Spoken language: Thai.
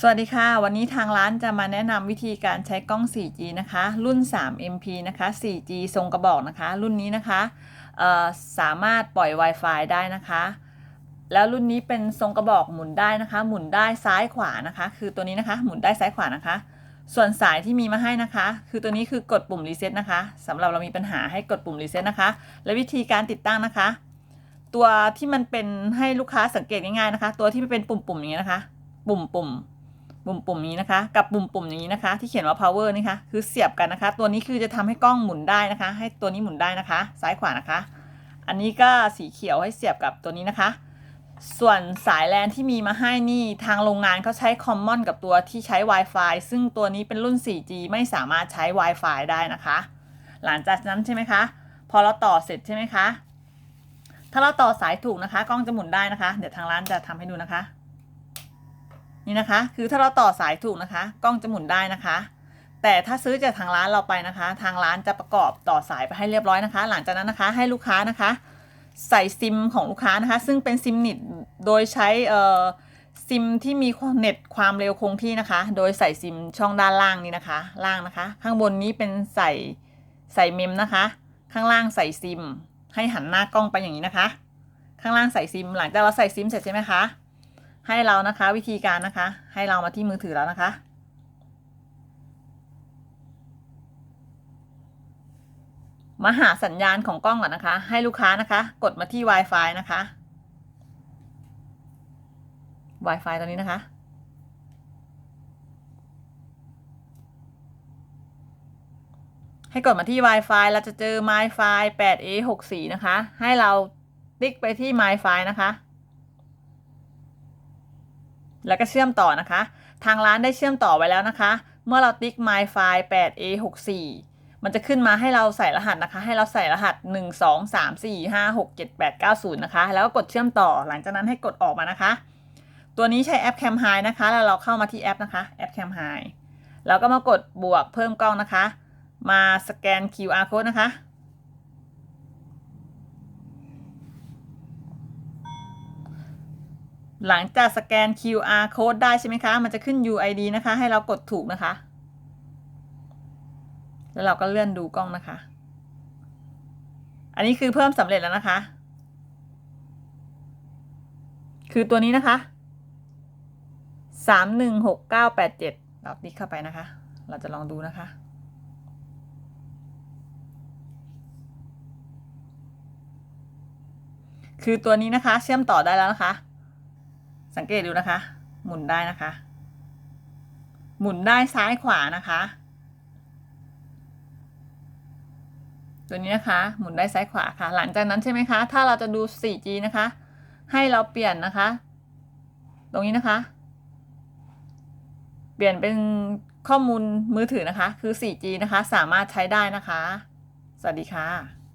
สวัสดีค่ะ วันนี้ทางร้านจะมาแนะนำวิธีการใช้กล้อง 4G นะคะ รุ่น 3MP นะคะ 4G ทรงกระบอกนะคะ รุ่นนี้นะคะสามารถปล่อย Wi-Fi ได้นะคะ แล้วรุ่นนี้เป็นทรงกระบอกหมุนได้นะคะ หมุนได้ซ้ายขวานะคะ คือตัวนี้นะคะ หมุนได้ซ้ายขวานะคะ ส่วนสายที่มีมาให้นะคะ คือตัวนี้คือกดปุ่มรีเซ็ตนะคะสำหรับเรามีปัญหาให้กดปุ่มรีเซ็ตนะคะ และวิธีการติดตั้งนะคะ ตัวที่มันเป็นให้ลูกค้าสังเกตง่ายๆนะคะ ตัวที่เป็นปุ่มๆอย่างนี้นะคะ ปุ่มๆ ปุ่มปุ่มๆนี้นะคะ กับปุ่มปุ่มๆนี้นะคะ ที่เขียนว่า power นี่คะคือเสียบกันนะคะ ตัวนี้คือจะทำให้กล้องหมุนได้นะคะ ให้ตัวนี้หมุนได้นะคะ ซ้ายขวานะคะ อันนี้ก็สีเขียวให้เสียบกับตัวนี้นะคะ ส่วนสายแลนที่มีมาให้นี่ทางโรงงานเขาใช้คอมมอนกับตัวที่ใช้ Wi-Fi ซึ่งตัวนี้เป็นรุ่น 4G ไม่สามารถใช้ Wi-Fi ได้นะคะ หลังจากนั้นใช่ไหมคะพอเราต่อเสร็จใช่ไหมคะถ้าเราต่อสายถูกนะคะ กล้องจะหมุนได้นะคะ เดี๋ยวทางร้านจะทำให้ดูนะคะ นี่นะคะ คือถ้าเราต่อสายถูกนะคะ กล้องจะหมุนได้นะคะ แต่ถ้าซื้อจากทางร้านเราไปนะคะ ทางร้านจะประกอบต่อสายไปให้เรียบร้อยนะคะ หลังจากนั้นนะคะให้ลูกค้านะคะ ใส่ซิมของลูกค้านะคะ ซึ่งเป็นซิมน็ตโดยใช้เอ่อซิมที่มีเน็ตความเร็วคงที่นะคะ โดยใส่ซิมช่องด้านล่างนี้นะคะ ล่างนะคะ ข้างบนนี้เป็นใส่ใส่เมมนะคะ ข้างล่างใส่ซิม ให้หันหน้ากล้องไปอย่างนี้นะคะ ข้างล่างใส่ซิม หลังจากเราใส่ซิมเสร็จใช่ไหมคะ ให้เรานะคะวิธีการนะคะ ให้เรามาที่มือถือแล้วนะคะมาหาสัญญาณของกล้องก่อนนะคะ ให้ลูกค้านะคะ กดมาที่ Wi-Fi นะคะ Wi-Fi ตัวนี้นะคะ ให้กดมาที่ Wi-Fi เราจะเจอ MyFi 8A64 นะคะ ให้เราติ๊กไปที่ MyFi นะคะ แล้วก็เชื่อมต่อนะคะ ทางร้านได้เชื่อมต่อไว้แล้วนะคะ เมื่อเราติ๊ก My File 8A64 มันจะขึ้นมาให้เราใส่รหัสนะคะ ให้เราใส่รหัส 1 2 3 4 5 6 7 8 9 0 นะคะ แล้วก็กดเชื่อมต่อ หลังจากนั้นให้กดออกมานะคะ ตัวนี้ใช้แอป Cam High นะคะ แล้วเราเข้ามาที่แอปนะคะ แอป Cam High แล้วก็มากดบวกเพิ่มกล้องนะคะ มาสแกน QR code นะคะ หลังจากสแกน QR code ได้ใช่ไหมคะ มันจะขึ้น UID นะคะ ให้เรากดถูกนะคะ แล้วเราก็เลื่อนดูกล้องนะคะ อันนี้คือเพิ่มสำเร็จแล้วนะคะ คือตัวนี้นะคะ สามหนึ่งหกเก้าแปดเจ็ดเราติ๊กเข้าไปนะคะ เราจะลองดูนะคะคือตัวนี้นะคะ เชื่อมต่อได้แล้วนะคะ สังเกตดูนะคะ หมุนได้นะคะ หมุนได้ซ้ายขวานะคะ ตัวนี้นะคะ หมุนได้ซ้ายขวาค่ะ หลังจากนั้นใช่ไหมคะ ถ้าเราจะดู 4G นะคะ ให้เราเปลี่ยนนะคะ ตรงนี้นะคะ เปลี่ยนเป็นข้อมูลมือถือนะคะ คือ 4G นะคะ สามารถใช้ได้นะคะ สวัสดีค่ะ